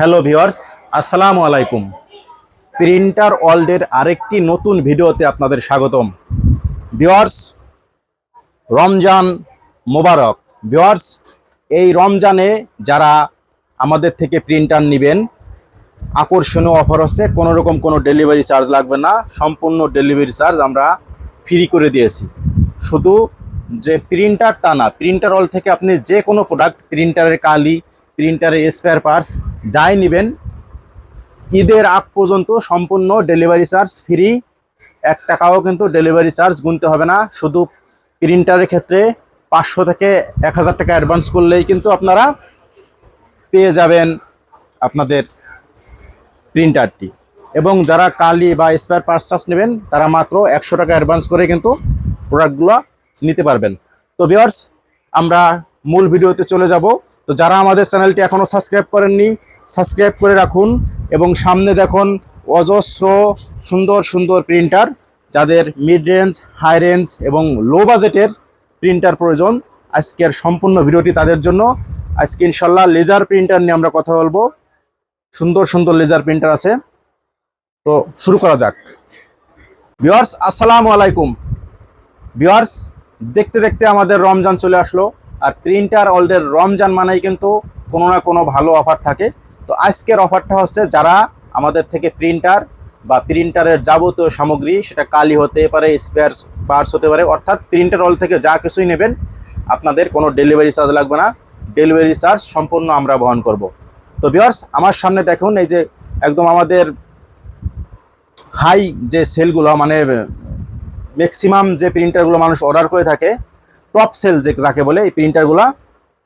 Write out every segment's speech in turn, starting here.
Hello viewers আসসালামু আলাইকুম। Printer ওয়ার্ল্ডের আরেকটি নতুন ভিডিওতে আপনাদের স্বাগতম। ভিওয়ার্স রমজান মোবারক। ভিওয়ার্স এই রমজানে যারা আমাদের থেকে প্রিন্টার নেবেন, আকর্ষণীয় অফার হচ্ছে কোনো রকম কোনো ডেলিভারি চার্জ লাগবে না, সম্পূর্ণ ডেলিভারি চার্জ আমরা ফ্রি করে দিয়েছি। শুধু যে প্রিন্টার তা না, প্রিন্টার অল থেকে আপনি যে কোনো প্রোডাক্ট প্রিন্টারের কালি প্রিন্টারের স্পেয়ার পার্টস যাই নেবেন, ঈদের আগ পর্যন্ত সম্পূর্ণ ডেলিভারি চার্জ ফ্রি এক টাকাও কিন্তু ডেলিভারি চার্জ গুনতে হবে না, শুধু প্রিন্টারের ক্ষেত্রে পাঁচশো থেকে এক হাজার টাকা অ্যাডভান্স করলেই কিন্তু আপনারা পেয়ে যাবেন আপনাদের প্রিন্টারটি এবং যারা কালি বা স্পেয়ার পার্টস টাস নেবেন, তারা মাত্র একশো টাকা অ্যাডভান্স করে কিন্তু প্রোডাক্টগুলো নিতে পারবেন। তো ভিওর্স আমরা মূল ভিডিওতে চলে যাব। তো যারা আমাদের চ্যানেলটি এখনও সাবস্ক্রাইব করেননি, সাবস্ক্রাইব করে রাখুন এবং সামনে দেখুন অজস্র সুন্দর সুন্দর প্রিন্টার যাদের মিড রেঞ্জ হাই রেঞ্জ এবং লো বাজেটের প্রিন্টার প্রয়োজন। আজকের সম্পূর্ণ ভিডিওটি তাদের জন্য। আজকে ইনশাল্লাহ লেজার প্রিন্টার নিয়ে আমরা কথা বলব। সুন্দর সুন্দর লেজার প্রিন্টার আছে। তো শুরু করা যাক। ভিওয়ার্স আসসালামু আলাইকুম। ভিওয়ার্স দেখতে দেখতে আমাদের রমজান চলে আসলো। আর প্রিন্টার অলরেড রমজান মানেই কিন্তু কোনো না কোনো ভালো অফার থাকে। তো আজকের অফারটা হচ্ছে যারা আমাদের থেকে প্রিন্টার বা প্রিন্টারের যাবতীয় সামগ্রী, সেটা কালি হতে পারে স্পেয়ার পার্টস হতে পারে, অর্থাৎ প্রিন্টার অল থেকে যা কিছুই নেবেন, আপনাদের কোনো ডেলিভারি চার্জ লাগবে না। ডেলিভারি চার্জ সম্পূর্ণ আমরা বহন করব। তো ভিওর্স আমার সামনে দেখুন, এই যে একদম আমাদের হাই যে সেলগুলো মানে ম্যাক্সিমাম যে প্রিন্টারগুলো মানুষ অর্ডার করে থাকে টপ সেল যে যাকে বলে, এই প্রিন্টারগুলো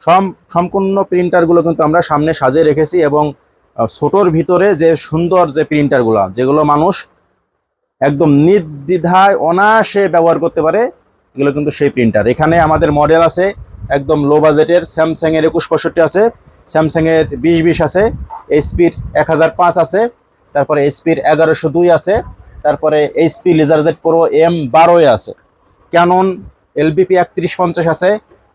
সম, সম্পূর্ণ প্রিন্টারগুলো কিন্তু আমরা সামনে সাজিয়ে রেখেছি এবং ছোটোর ভিতরে যে সুন্দর যে প্রিন্টারগুলো যেগুলো মানুষ একদম নির্দ্বিধায় অনায়াসে ব্যবহার করতে পারে, এগুলো কিন্তু সেই প্রিন্টার এখানে আমাদের মডেল আছে, একদম লো বাজেটের স্যামসাংয়ের একুশ পঁয়ষট্টি আছে স্যামসাংয়ের বিশ বিশ আছে এইচপির এক হাজার পাঁচ আছে, তারপরে এইচপির এগারোশো দুই আছে, তারপরে HP laser jet pro M বারোয় আছে। ক্যানন এলবিপি একত্রিশ পঞ্চাশ আছে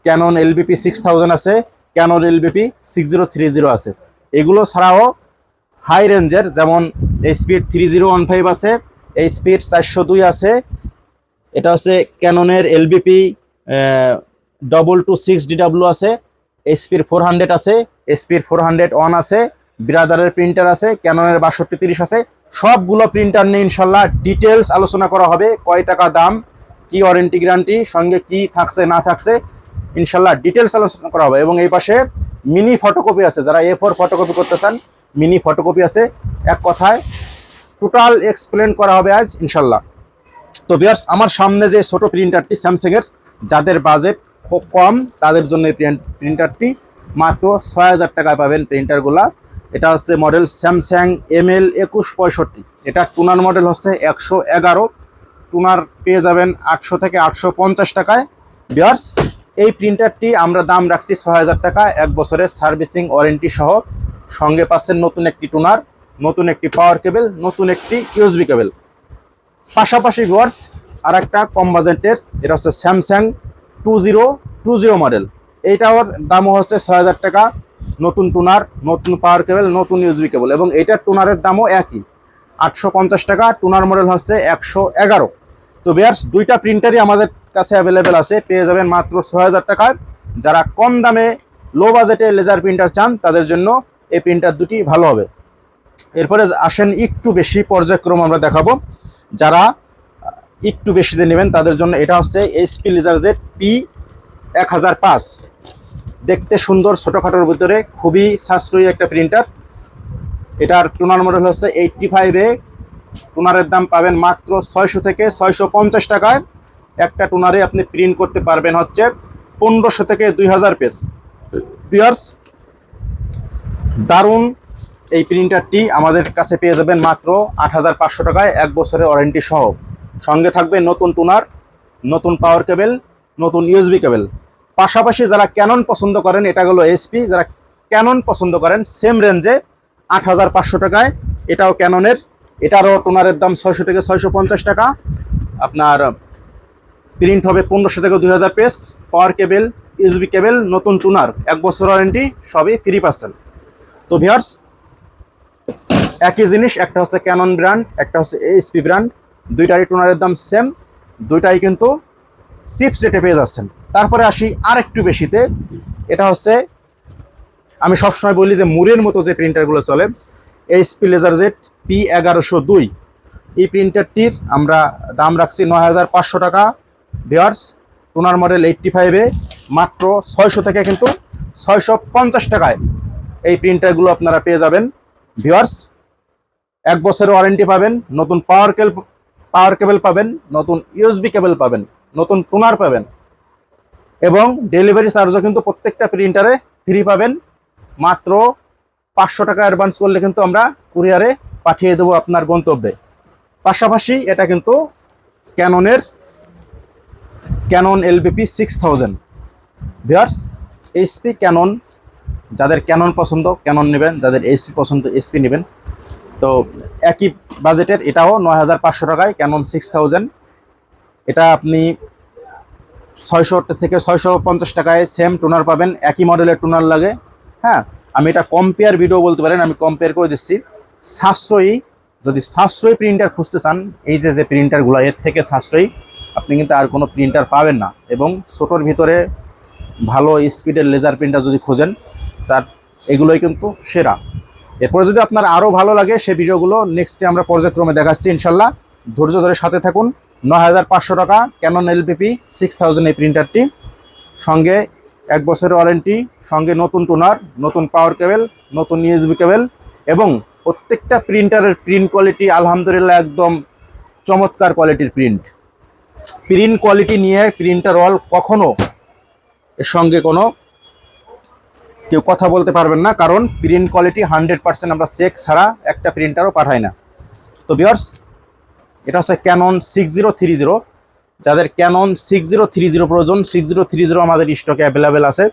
ক্যানন এলবিপি সিক্স থাউজেন্ড আছে Canon LBP six zero three zero আছে। এগুলো ছাড়াও হাই রেঞ্জের যেমন এইচপির থ্রি জিরো ওয়ান ফাইভ আছে এইচপির চারশো দুই আছে, এটা হচ্ছে ক্যাননের LBP double two six DW আছে এসপির ফোর হান্ড্রেড আছে এসপির ফোর হান্ড্রেড ওয়ান আছে ব্রাদারের প্রিন্টার আছে ক্যাননের বাষট্টি তিরিশ আছে, সবগুলো প্রিন্টার নিয়ে ইনশাল্লাহ ডিটেলস আলোচনা করা হবে, কয় টাকা দাম কি ওয়ারেন্টি গ্যারান্টি সঙ্গে কি থাকছে, না থাকছে, ইনশাল্লাহ ডিটেলস আলোচনা করা হবে। এবং এই পাশে মিনি ফটোকপি আছে। যারা এ ফোর ফটোকপি করতে চান মিনি ফটোকপি আছে। এক কথায় টোটাল এক্সপ্লেন করা হবে আজ, ইনশাল্লাহ। তো বিয়ার্স আমার সামনে যে ছোট প্রিন্টারটি স্যামসাংয়ের যাদের বাজেট খুব কম, তাদের জন্য এই প্রিন্টারটি মাত্র ছয় হাজার টাকায় পাবেন প্রিন্টারগুলা এটা হচ্ছে মডেল স্যামসাং এম এল একুশ পঁয়ষট্টি। এটা টুনার মডেল হচ্ছে একশো এগারো। টুনার পেয়ে যাবেন আটশো থেকে আটশো পঞ্চাশ টাকায়। বিয়ার্স, এই প্রিন্টারটি আমরা দাম রাখছি ছ টাকা, এক বছরের সার্ভিসিং ওয়ারেন্টি সহ। সঙ্গে পাচ্ছেন নতুন একটি টুনার, নতুন একটি পাওয়ার কেবল, নতুন একটি ইউএসবি কেবল। পাশাপাশি ভিওয়ার্স আর একটা কম বাজেটের, এটা হচ্ছে Samsung two zero two zero model. এইটার দামও হচ্ছে ছয় হাজার টাকা, নতুন টুনার, নতুন পাওয়ার কেবল, নতুন ইউজবি কেবল। এবং এইটার টুনারের দামও একই। আটশো পঞ্চাশ টাকা, টুনার মডেল হচ্ছে একশো এগারো। তো বিয়ার্স দুইটা প্রিন্টারই আমাদের কাছে অ্যাভেলেবেল আছে, পেয়ে যাবেন মাত্র ছয় হাজার টাকায়। যারা কম দামে লো বাজেটে লেজার প্রিন্টার চান, তাদের জন্য এই প্রিন্টার দুটি ভালো হবে। এরপরে আসেন একটু বেশি পর্যায়ক্রম আমরা দেখাবো। যারা একটু বেশিতে নেবেন, তাদের জন্য এটা হচ্ছে এইচপি লেজার জেড পি এক হাজার পাঁচ। দেখতে সুন্দর, ছোটোখাটোর ভিতরে খুবই সাশ্রয়ী একটা প্রিন্টার এটার টুনার মডেল হচ্ছে এইটটি ফাইভে টুনারের দাম পাবেন মাত্র ছয়শো থেকে ছয়শো পঞ্চাশ টাকায়। একটা টুনারে আপনি প্রিন্ট করতে পারবেন হচ্ছে পনেরোশো থেকে দুই হাজার পেজ পিয়ার্স দারুণ এই প্রিন্টারটি আমাদের কাছে পেয়ে যাবেন মাত্র আট হাজার পাঁচশো টাকায় এক বছরের ওয়ারেন্টি সহ। সঙ্গে থাকবে নতুন টুনার, নতুন পাওয়ার কেবেল নতুন ইউএসবি কেবেল পাশাপাশি যারা ক্যানন পছন্দ করেন, এটা হলো এসপি যারা ক্যানন পছন্দ করেন সেম রেঞ্জে আট হাজার পাঁচশো টাকায়। এটাও ক্যাননের এটারও টুনারের দাম ছয়শো থেকে ছয়শো পঞ্চাশ টাকা। আপনার প্রিন্ট হবে পনেরোশো থেকে দুই হাজার পেস পাওয়ার কেবেল ইউজবি কেবেল নতুন টুনার এক বছর ওয়ারেন্টি সবই ফ্রি পাচ্ছেন। তো ভিয়ার্স একই জিনিস, একটা হচ্ছে ক্যানন ব্র্যান্ড একটা হচ্ছে এইচপি ব্র্যান্ড দুইটারই টোনারের দাম সেম দুইটাই কিন্তু চিপস রেটে পেয়ে যাচ্ছেন। তারপরে আসি আর একটু বেশিতে, এটা হচ্ছে আমি সবসময় বলি যে মুরের মতো যে প্রিন্টারগুলো চলে এইচপি লেজার জেট পি এগারোশো দুই। এই প্রিন্টারটির আমরা দাম রাখছি নয় হাজার পাঁচশো টাকা। বিয়ার্স টোনার মডেল এইটটি ফাইভে মাত্র ছয়শো থেকে কিন্তু ছয়শো পঞ্চাশ টাকায় এই প্রিন্টারগুলো আপনারা পেয়ে যাবেন। ভিওয়ার্স এক বছরের ওয়ারেন্টি পাবেন, নতুন পাওয়ার কেল পাওয়ার কেবল পাবেন, নতুন ইউএসবি কেবল পাবেন, নতুন টোনার পাবেন এবং ডেলিভারি চার্জও কিন্তু প্রত্যেকটা প্রিন্টারে ফ্রি পাবেন। মাত্র পাঁচশো টাকা অ্যাডভান্স করলে কিন্তু আমরা কুরিয়ারে পাঠিয়ে দেবো আপনার গন্তব্যে। পাশাপাশি এটা কিন্তু ক্যাননের, Canon LBP six thousand viewers HP Canon, যাদের ক্যানন পছন্দ, ক্যানন নেবেন, যাদের এইচপি পছন্দ এইচপি নেবেন। তো একই বাজেটের, এটাও নয় হাজার পাঁচশো টাকায়, ক্যানন সিক্স থাউজেন্ড এটা আপনি ছয়শো থেকে ছয়শো পঞ্চাশ টাকায় সেম টোনার পাবেন, একই মডেলের টোনার লাগে। হ্যাঁ আমি এটা কম্পেয়ার ভিডিও বলতে পারেন, আমি কম্পেয়ার করে দিচ্ছি। সাশ্রয়ী, যদি সাশ্রয়ী প্রিন্টার খুঁজতে চান, এই যে যে প্রিন্টারগুলো এর থেকে সাশ্রয়ী, আপনি কিন্তু আর কোনো প্রিন্টার পাবেন না। এবং ছোটোর ভিতরে ভালো স্পিডের লেজার প্রিন্টার যদি খোঁজেন, তার, এগুলোই কিন্তু সেরা। এরপরে যদি আপনার আরও ভালো লাগে, সে ভিডিওগুলো নেক্সটে আমরা পর্যায়ক্রমে দেখাচ্ছি, ইনশাল্লাহ। ধৈর্য ধরে সাথে থাকুন। নয় হাজার পাঁচশো টাকা ক্যানন এলপিপি সিক্স থাউজেন্ড এই প্রিন্টারটি সঙ্গে এক বছরের ওয়ারেন্টি সঙ্গে নতুন টোনার নতুন পাওয়ার কেবেল নতুন ইউএসবি কেবেল এবং প্রত্যেকটা প্রিন্টারের প্রিন্ট কোয়ালিটি আলহামদুলিল্লাহ একদম চমৎকার কোয়ালিটির প্রিন্ট প্রিন্ট কোয়ালিটি নিয়ে প্রিন্টার অল কখনো এর সঙ্গে কোনো কেউ কথা বলতে পারবেন না, কারণ প্রিন্ট কোয়ালিটি হান্ড্রেড পার্সেন্ট আমরা চেক ছাড়া একটা প্রিন্টারও পাঠাই না। তো বিয়ার্স এটা হচ্ছে Canon six zero three zero যাদের Canon six zero three zero প্রয়োজন সিক্স জিরো থ্রি জিরো আমাদের স্টকে অ্যাভেলেবেল আছে।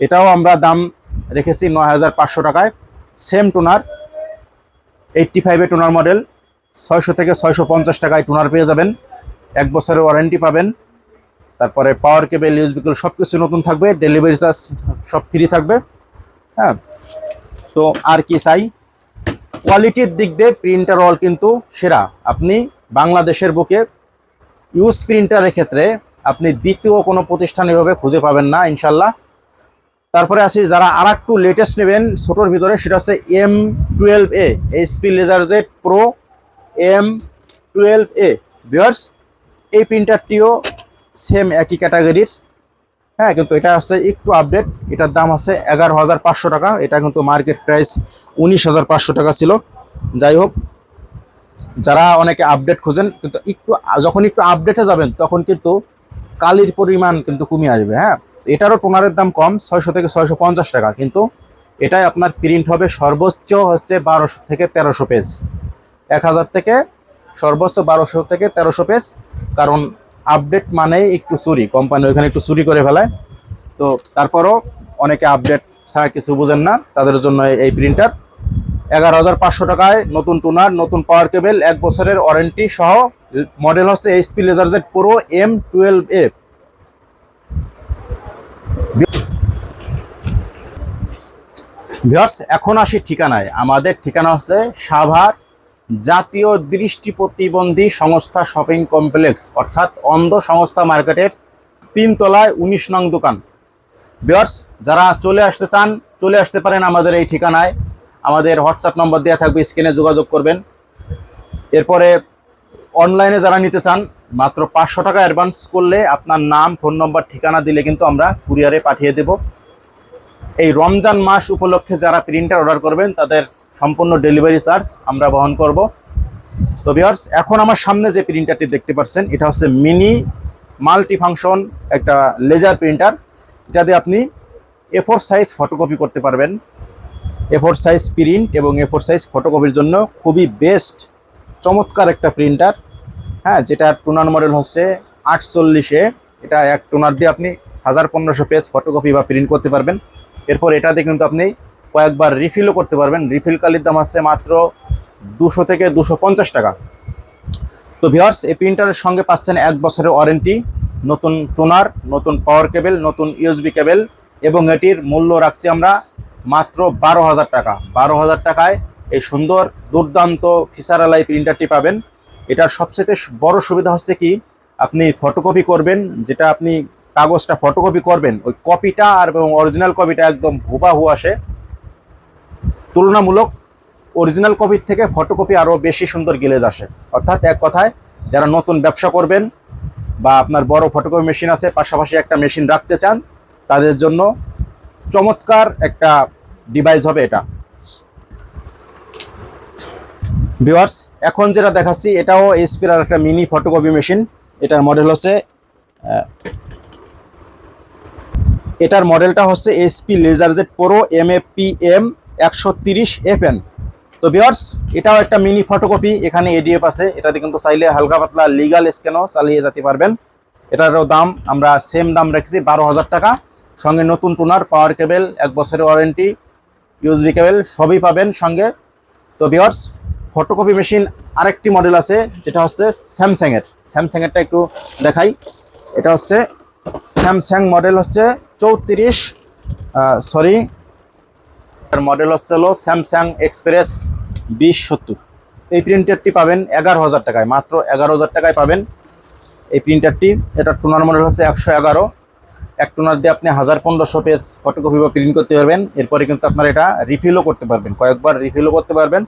এটাও আমরা দাম রেখেছি নয় হাজার পাঁচশো টাকায়। সেম টোনার এইটটি ফাইভে টোনার মডেল ছয়শো থেকে ছয়শো পঞ্চাশ টাকায় টোনার পেয়ে যাবেন। এক বছরের ওয়ারেন্টি পাবেন। তারপরে পাওয়ার কেবল ইউজবি কেবল সব কিছু নতুন থাকবে ডেলিভারি চার্জ সব ফ্রি থাকবে। হ্যাঁ তো আর কি চাই? কোয়ালিটির দিক দিয়ে প্রিন্টার অল কিন্তু সেরা। আপনি বাংলাদেশের বুকে ইউজ প্রিন্টারের ক্ষেত্রে আপনি দ্বিতীয় কোনো প্রতিষ্ঠান এভাবে খুঁজে পাবেন না ইনশাল্লাহ তারপরে আসি যারা আর একটু লেটেস্ট নেবেন, ছোটোর ভিতরে, সেটা হচ্ছে M twelve A HP LaserJet pro M twelve A viewers এই প্রিন্টারটিও সেম একই ক্যাটাগরির হ্যাঁ কিন্তু এটা হচ্ছে একটু আপডেট এটার দাম হচ্ছে এগারো হাজার পাঁচশো টাকা, এটা কিন্তু মার্কেট প্রাইস উনিশ হাজার পাঁচশো টাকা ছিল। যাই হোক, যারা অনেকে আপডেট খোঁজেন, কিন্তু একটু, যখন একটু আপডেটে যাবেন, তখন কিন্তু কালির পরিমাণ কিন্তু কমে আসবে হ্যাঁ। এটারও টোনারের দাম কম, ছয়শো থেকে ছয়শো পঞ্চাশ টাকা, কিন্তু এটাই আপনার প্রিন্ট হবে সর্বোচ্চ হচ্ছে বারোশো থেকে তেরোশো পেজ এক হাজার থেকে সর্বোচ্চ বারোশো থেকে তেরোশো পেজ কারণ আপডেট মানেই একটু চুরি কোম্পানি ওইখানে একটু চুরি করে ফেলায়। তো তারপরও অনেকে আপডেট ছাড়া কিছু বুঝেন না, তাদের জন্য এই প্রিন্টার এগারো হাজার পাঁচশো টাকায় নতুন টুনার, নতুন পাওয়ার কেবেল এক বছরের ওয়ারেন্টি সহ মডেল হচ্ছে HP LaserJet pro M twelve A viewers এখন আসি ঠিকানায়। আমাদের ঠিকানা হচ্ছে সাভার জাতীয় দৃষ্টি প্রতিবন্ধী সংস্থা শপিং কমপ্লেক্স, অর্থাৎ অন্ধ সংস্থা মার্কেটের তিনতলায় উনিশ নং দোকান। ভিওর্স যারা চলে আসতে চান, চলে আসতে পারেন আমাদের এই ঠিকানায়। আমাদের হোয়াটসঅ্যাপ নম্বর দেওয়া থাকবে স্ক্রিনে যোগাযোগ করবেন। এরপরে অনলাইনে যারা নিতে চান মাত্র পাঁচশো টাকা অ্যাডভান্স করলে আপনার নাম ফোন নম্বর ঠিকানা দিলে কিন্তু আমরা কুরিয়ারে পাঠিয়ে দেব। এই রমজান মাস উপলক্ষে যারা প্রিন্টার অর্ডার করবেন, তাদের সম্পূর্ণ ডেলিভারি চার্জ আমরা বহন করব। তো ভিওর্স এখন আমার সামনে যে প্রিন্টারটি দেখতে পাচ্ছেন, এটা হচ্ছে মিনি মাল্টি ফাংশন একটা লেজার প্রিন্টার এটা দিয়ে আপনি এ ফোর সাইজ ফটোকপি করতে পারবেন। এ ফোর সাইজ প্রিন্ট এবং এ ফোর সাইজ ফটোকপির জন্য খুবই বেস্ট চমৎকার একটা প্রিন্টার হ্যাঁ যেটা টুনার মডেল হচ্ছে আটচল্লিশে। এটা এক টোনার দিয়ে আপনি হাজার পনেরোশো পেজ ফটোকপি বা প্রিন্ট করতে পারবেন। এরপর এটাতে কিন্তু আপনি কয়েকবার রিফিলও করতে পারবেন। রিফিল কালির দাম আসছে মাত্র দুশো থেকে দুশো পঞ্চাশ টাকা। তো ভিওর্স এই প্রিন্টারের সঙ্গে পাচ্ছেন এক বছরের ওয়ারেন্টি নতুন টোনার নতুন পাওয়ার কেবেল নতুন ইউএসবি কেবেল এবং এটির মূল্য রাখছি আমরা মাত্র বারো হাজার টাকা। বারো হাজার টাকায় এই সুন্দর, দুর্দান্ত ফিচারালাই প্রিন্টারটি পাবেন। এটার সবচেয়ে বড় সুবিধা হচ্ছে কি, আপনি ফটোকপি করবেন, যেটা আপনি কাগজটা ফটোকপি করবেন, ওই কপিটা আর এবং অরিজিনাল কপিটা একদম হুবাহু আসে। তুলনামূলক অরিজিনাল কপির থেকে ফটোকপি আরও বেশি সুন্দর গেলেজ আসে। অর্থাৎ এক কথায়, যারা নতুন ব্যবসা করবেন বা আপনার বড় ফটোকপি মেশিন আছে, পাশাপাশি একটা মেশিন রাখতে চান, তাদের জন্য চমৎকার একটা ডিভাইস হবে এটা। ভিওয়ার্স এখন যেটা দেখাচ্ছি, এটাও এসপির আর একটা মিনি ফটোকপি মেশিন এটার মডেল হচ্ছে এটার মডেলটা হচ্ছে HP LaserJet pro M A P M একশো তিরিশ এফ এন তো ভিওয়ার্স এটাও একটা মিনি ফটোকপি এখানে এডিএফ আছে। এটাতে কিন্তু চাইলে হালকা পাতলা লিগাল স্ক্যানও চালিয়ে যেতে পারবেন। এটারও দাম আমরা সেম দাম রেখেছি বারো হাজার টাকা। সঙ্গে নতুন টুনার পাওয়ার কেবেল এক বছরের ওয়ারেন্টি ইউএসবি কেবেল সবই পাবেন সঙ্গে। তো ভিওয়ার্স ফটোকপি মেশিন আরেকটি মডেল আছে, যেটা হচ্ছে স্যামসাংয়ের। স্যামসাংয়েরটা একটু দেখাই। এটা হচ্ছে স্যামসাং মডেল হচ্ছে চৌত্রিশ সরি এর মডেল হচ্ছে হলো স্যামসাং এক্সপ্রেস বিশ সত্তর। এই প্রিন্টারটি পাবেন এগারো হাজার টাকায়, মাত্র এগারো হাজার টাকায় পাবেন এই প্রিন্টারটি। এটা টুনার মডেল হচ্ছে একশো এগারো। এক টুনার দিয়ে আপনি হাজার পনেরোশো পেজ ফটোকপি বা প্রিন্ট করতে পারবেন। এরপরে কিন্তু আপনারা এটা রিফিলও করতে পারবেন। কয়েকবার রিফিলও করতে পারবেন।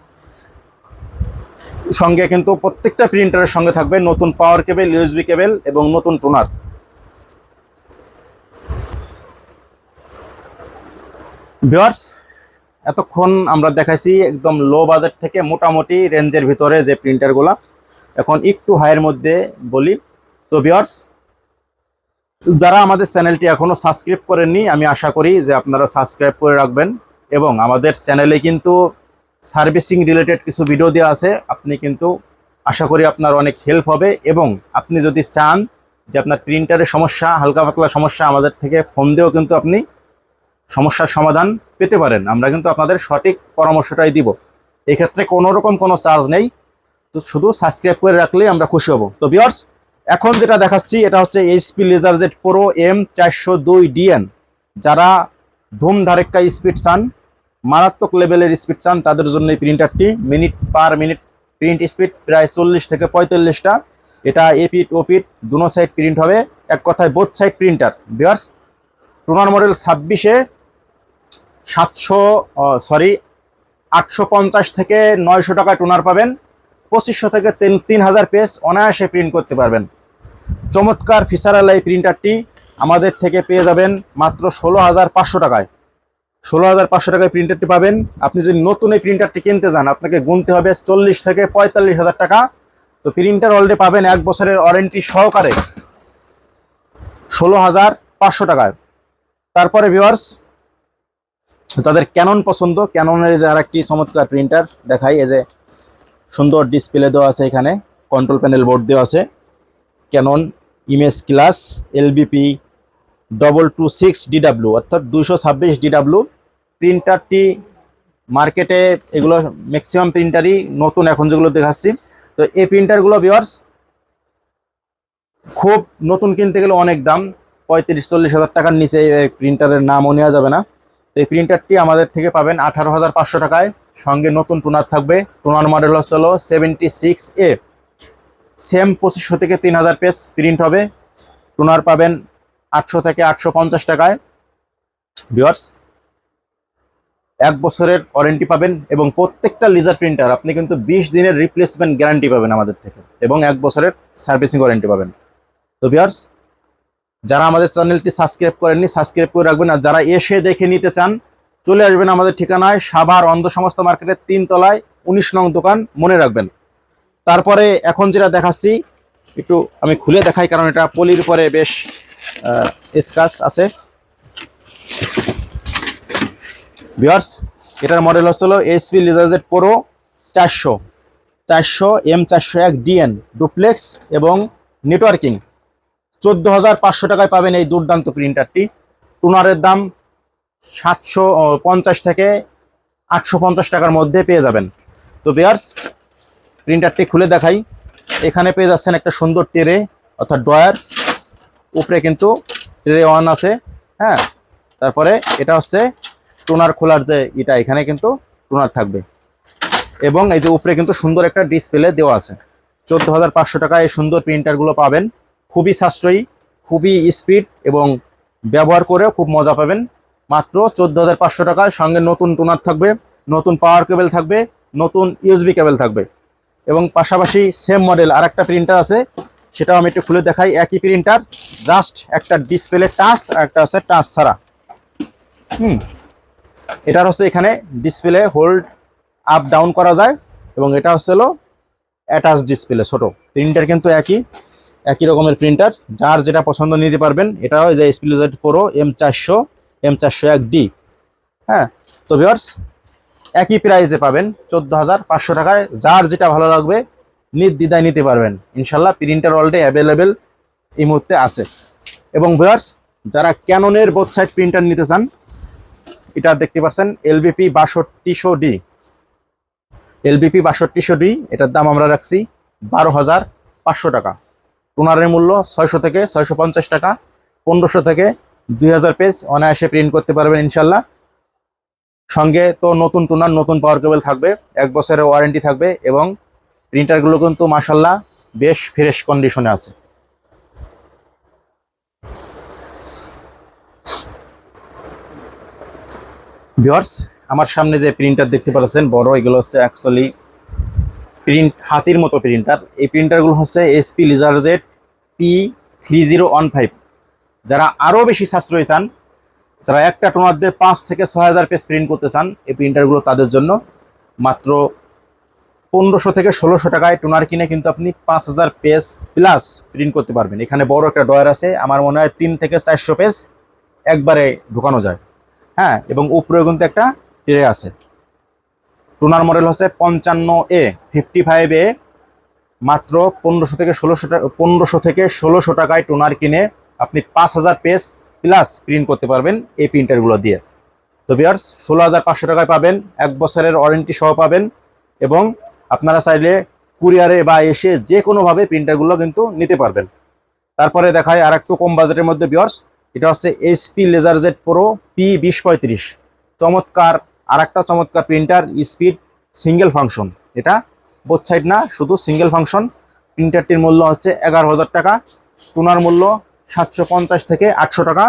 সঙ্গে কিন্তু প্রত্যেকটা প্রিন্টারের সঙ্গে থাকবে নতুন পাওয়ার কেবেল ইউএসবি কেবেল এবং নতুন টোনার ভিওয়ার্স এতক্ষণ আমরা দেখাইছি একদম লো বাজেট থেকে মোটামুটি রেঞ্জের ভিতরে যে প্রিন্টারগুলো এখন একটু হাইয়ের মধ্যে বলি। তো ভিওয়ার্স যারা আমাদের চ্যানেলটি এখনও সাবস্ক্রাইব করেননি, আমি আশা করি যে আপনারা সাবস্ক্রাইব করে রাখবেন এবং আমাদের চ্যানেলে কিন্তু সার্ভিসিং রিলেটেড কিছু ভিডিও দেওয়া আছে, আপনি কিন্তু আশা করি আপনার অনেক হেল্প হবে এবং আপনি যদি চান যে আপনার প্রিন্টারের সমস্যা, হালকা পাতলা সমস্যা আমাদের থেকে ফোন দিয়েও কিন্তু আপনি সমস্যার সমাধান পেতে পারেন। আমরা কিন্তু আপনাদের সঠিক পরামর্শটাই দিব। এক্ষেত্রে কোনো রকম কোনো চার্জ নেই। তো শুধু সাবস্ক্রাইব করে রাখলেই আমরা খুশি হব। তো বিয়ার্স এখন যেটা দেখাচ্ছি, এটা হচ্ছে HP laser Z pro M চারশো দুই ডিএন যারা ধুম ধারেক্কা স্পিড চান মারাত্মক লেভেলের স্পিড চান, তাদের জন্য এই প্রিন্টারটি minute per minute print speed প্রায় চল্লিশ থেকে পঁয়তাল্লিশটা। এটা এপিট ওপিট দুনো সাইড প্রিন্ট হবে, এক কথায় both side printer viewers toner model ছাব্বিশে সাতশো সরি আটশো পঞ্চাশ থেকে নয়শো টাকা টোনার পাবেন। পঁচিশশো থেকে তিন তিন হাজার পেজ অনায়াসে প্রিন্ট করতে পারবেন। চমৎকার ফিচারাল এই প্রিন্টারটি আমাদের থেকে পেয়ে যাবেন মাত্র ষোলো হাজার পাঁচশো টাকায়। ষোলো হাজার পাঁচশো টাকায় প্রিন্টারটি পাবেন। আপনি যদি নতুন এই প্রিন্টারটি কিনতে যান, আপনাকে গুনতে হবে চল্লিশ থেকে পঁয়তাল্লিশ হাজার টাকা। তো প্রিন্টার অলরেডি পাবেন এক বছরের ওয়ারেন্টি সহকারে ষোলো হাজার পাঁচশো টাকায়। তারপরে ভিওয়ার্স তাদের ক্যানন পছন্দ। ক্যাননের যে আরেকটি চমৎকার প্রিন্টার দেখাই, এই যে সুন্দর ডিসপ্লে দেওয়া আছে এখানে। কন্ট্রোল প্যানেল বোর্ড দেওয়া আছে। Canon image class LBP double two six DW অর্থাৎ দুশো ছাব্বিশ ডিডাব্লিউ প্রিন্টারটি মার্কেটে এগুলো ম্যাক্সিমাম প্রিন্টারই নতুন এখন যেগুলো দেখাচ্ছি। তো এই প্রিন্টারগুলো ভিওয়ার্স খুব নতুন কিনতে গেলে অনেক দাম, পঁয়ত্রিশ চল্লিশ হাজার টাকার নিচে প্রিন্টারের নামও নেওয়া যাবে না। তো এই প্রিন্টারটি আমাদের থেকে পাবেন আঠারো হাজার পাঁচশো টাকায়। সঙ্গে নতুন টোনার থাকবে টোনার মডেল হলো সেভেন্টি সিক্স এ সেম পঁচিশশো থেকে তিন হাজার পেজ প্রিন্ট হবে। টোনার পাবেন আটশো থেকে আটশো পঞ্চাশ টাকায়। ভিওয়ার্স এক বছরের ওয়ারেন্টি পাবেন এবং প্রত্যেকটা লিজার প্রিন্টার আপনি কিন্তু বিশ দিনের রিপ্লেসমেন্ট গ্যারান্টি পাবেন আমাদের থেকে এবং এক বছরের সার্ভিসিং ওয়ারেন্টি পাবেন। তো ভিওয়ার্স যারা আমাদের চ্যানেলটি সাবস্ক্রাইব করেননি সাবস্ক্রাইব করে রাখবেন। আর যারা এসে দেখে নিতে চান, চলে আসবেন আমাদের ঠিকানায়, সাভার অন্ধ সমস্ত মার্কেটের তিন তলায় উনিশ নং দোকান, মনে রাখবেন। তারপরে এখন যেটা দেখাচ্ছি, একটু আমি খুলে দেখাই, কারণ এটা পলির পরে বেশ স্কাচ আছে। ভিওর্স এটার মডেল হচ্ছিল এইচপি লিজারজেড প্রো চারশো। চারশো এম চারশো এক ডিএন ডুপ্লেক্স এবং নেটওয়ার্কিং চোদ্দ হাজার পাঁচশো টাকায় পাবেন এই দুর্দান্ত প্রিন্টারটি টুনারের দাম সাতশো পঞ্চাশ থেকে আটশো পঞ্চাশ টাকার মধ্যে পেয়ে যাবেন। তো বেয়ার্স প্রিন্টারটি খুলে দেখাই। এখানে পেয়ে যাচ্ছেন একটা সুন্দর টেরে, অর্থাৎ ডয়ার উপরে কিন্তু টেরে ওয়ান আছে হ্যাঁ? তারপরে এটা হচ্ছে টোনার খোলার যে এটা এখানে কিন্তু টোনার থাকবে। এবং এই যে উপরে কিন্তু সুন্দর একটা ডিসপ্লে দেওয়া আছে। চোদ্দ হাজার পাঁচশো টাকায় এই সুন্দর প্রিন্টারগুলো পাবেন। খুবই সাশ্রয়ী, খুবই স্পিড এবং ব্যবহার করেও খুব মজা পাবেন। মাত্র চোদ্দ হাজার পাঁচশো টাকায় সঙ্গে নতুন টোনার থাকবে, নতুন পাওয়ার কেবল থাকবে, নতুন ইউএসবি কেবল থাকবে। এবং পাশাপাশি সেম মডেল আর একটা প্রিন্টার আছে সেটাও আমি একটু খুলে দেখাই। একই প্রিন্টার জাস্ট একটা ডিসপ্লে টাচ একটা হচ্ছে টাচ ছাড়া। হুম। এটার হচ্ছে এখানে ডিসপ্লে হোল্ড আপ ডাউন করা যায় এবং এটা হচ্ছে হলো অ্যাটাচ ডিসপ্লে ছোট। প্রিন্টার কিন্তু একই একই রকমের প্রিন্টার যার যেটা পছন্দ নিতে পারবেন, এটা হয় যে স্পিলোজেড প্রো এম চারশো এম চারশো এক ডি হ্যাঁ তো ভিওর্স একই প্রাইসে পাবেন, চোদ্দ হাজার পাঁচশো টাকায়। যার যেটা ভালো লাগবে নির্দ্বিধায় নিতে পারবেন। ইনশাল্লাহ প্রিন্টার অলরেডি অ্যাভেলেবেল এই মুহূর্তে আছে। এবং ভিওর্স যারা ক্যাননের সাইড প্রিন্টার নিতে চান, এটা দেখতে পাচ্ছেন এলবিপি বাষট্টিশো ডি এলবিপি বাষট্টিশো ডি এটার দাম আমরা রাখছি বারো হাজার পাঁচশো টাকা। টোনারের মূল্য ছয়শো থেকে ছয়শো পঞ্চাশ টাকা, পনেরোশো থেকে দুই হাজার পেজ অনায়াসে প্রিন্ট করতে পারবেন ইনশাল্লাহ। সঙ্গে তো নতুন টোনার, নতুন পাওয়ার কেবল থাকবে, এক বছরের ওয়ারেন্টি থাকবে এবং প্রিন্টারগুলো কিন্তু মাসাল্লাহ বেশ ফ্রেশ কন্ডিশনে আছে। ভিওর্স আমার সামনে যে প্রিন্টার দেখতে পাচ্ছেন, বড়, এগুলো হচ্ছে অ্যাকচুয়ালি প্রিন্ট হাতির মতো প্রিন্টার এই প্রিন্টারগুলো হচ্ছে HP LaserJet P three zero one five যারা আরও বেশি সাশ্রয়ী চান, যারা একটা টোনার দিয়ে পাঁচ থেকে ছয় হাজার পেজ প্রিন্ট করতে চান, এই প্রিন্টারগুলো তাদের জন্য মাত্র পনেরোশো থেকে ষোলোশো টাকায় টোনার কিনে কিন্তু আপনি পাঁচ হাজার পেজ প্লাস প্রিন্ট করতে পারবেন। এখানে বড় একটা ডয়ার আছে, আমার মনে হয় তিন থেকে চারশো পেজ একবারে ঢুকানো যায়। হ্যাঁ এবং উপরেও কিন্তু একটা ট্রে আছে। টোনার মডেল হচ্ছে পঞ্চান্ন এ ফিফটি ফাইভ এ মাত্র পনেরোশো থেকে ষোলোশো টাকা পনেরোশো থেকে ষোলোশো টাকায় টোনার কিনে আপনি পাঁচ হাজার পেজ প্লাস প্রিন্ট করতে পারবেন এই প্রিন্টারগুলো দিয়ে। তো বিয়ার্স ষোলো হাজার পাঁচশো টাকায় পাবেন, এক বছরের ওয়ারেন্টি সহ পাবেন এবং আপনারা চাইলে কুরিয়ারে বা এসে যে কোনোভাবে প্রিন্টারগুলো কিন্তু নিতে পারবেন। তারপরে দেখায় আর একটু কম বাজেটের মধ্যে বিয়ার্স এটা হচ্ছে HP LaserJet pro P বিশ পঁয়ত্রিশ। চমৎকার আর একটা চমৎকার প্রিন্টার স্পিড সিঙ্গেল ফাংশন এটা বোথ সাইড না, শুধু সিঙ্গেল ফাংশন প্রিন্টারটির মূল্য হচ্ছে এগারো হাজার টাকা। টুনার মূল্য সাতশো পঞ্চাশ থেকে আটশো টাকা।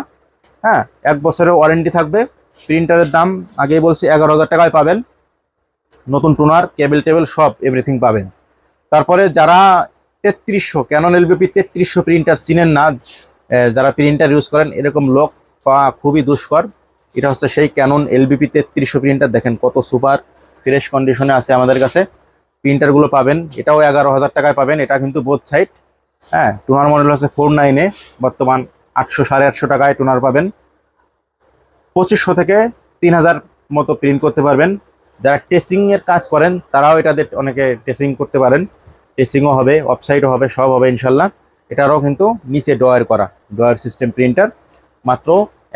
হ্যাঁ এক বছরের ওয়ারেন্টি থাকবে। প্রিন্টারের দাম আগেই বলছি এগারো হাজার টাকায় পাবেন। নতুন টুনার, কেবল টেবিল সব এভরিথিং পাবেন। তারপরে যারা তেত্রিশশো ক্যানন এলবিপি তেত্রিশশো প্রিন্টার চিনেন না যারা প্রিন্টার ইউজ করেন, এরকম লোক পাওয়া খুবই দুষ্কর। এটা হচ্ছে সেই ক্যানন এলবিপি তেত্রিশশো প্রিন্টার দেখেন কত সুপার ফ্রেশ কন্ডিশনে আছে আমাদের কাছে। প্রিন্টারগুলো পাবেন, এটাও এগারো হাজার টাকায় পাবেন, এটা কিন্তু বোথ সাইড হ্যাঁ টুনার মডেল হচ্ছে ফোর নাইনে বর্তমান আটশো সাড়ে আটশো টাকায় টুনার পাবেন। পঁচিশশো থেকে তিন হাজার মতো প্রিন্ট করতে পারবেন। যারা টেসিং এর কাজ করেন, তারাও এটাতে অনেকে টেসিং করতে পারেন। টেসিংও হবে ওয়েবসাইটও হবে, সব হবে ইনশাল্লাহ। এটারও কিন্তু নিচে ডয়ার করা ডয়ার সিস্টেম প্রিন্টার মাত্র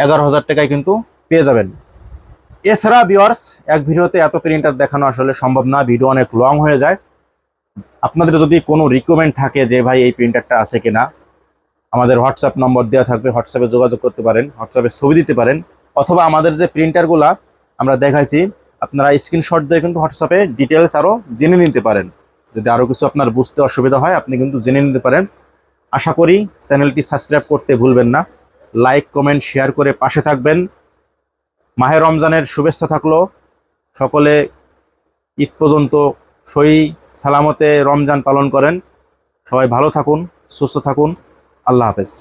এগারো হাজার টাকায় কিন্তু পেয়ে যাবেন। এছাড়া বিয়ার্স এক ভিডিওতে এত প্রিন্টার দেখানো আসলে সম্ভব না ভিডিও অনেক লং হয়ে যায়। আপনাদের যদি কোনো রিকমেন্ড থাকে যে ভাই এই প্রিন্টারটা আছে কিনা, আমাদের হোয়াটসঅ্যাপ নম্বর দেওয়া থাকবে হোয়াটসঅ্যাপে যোগাযোগ করতে পারেন হোয়াটসঅ্যাপে ছবি দিতে পারেন। অথবা আমাদের যে প্রিন্টারগুলা আমরা দেখাইছি আপনারা স্ক্রিনশট দিয়ে কিন্তু হোয়াটসঅ্যাপে ডিটেলস আরও জেনে নিতে পারেন। যদি আরও কিছু আপনার বুঝতে অসুবিধা হয়, আপনি কিন্তু জেনে নিতে পারেন। আশা করি চ্যানেলটি সাবস্ক্রাইব করতে ভুলবেন না। লাইক কমেন্ট শেয়ার করে পাশে থাকবেন। মাহে রমজানের শুভেচ্ছা থাকল। সকলে ঈদ পর্যন্ত সই সালামতে রমজান পালন করেন। সবাই ভালো থাকুন, সুস্থ থাকুন। আল্লাহ হাফেজ।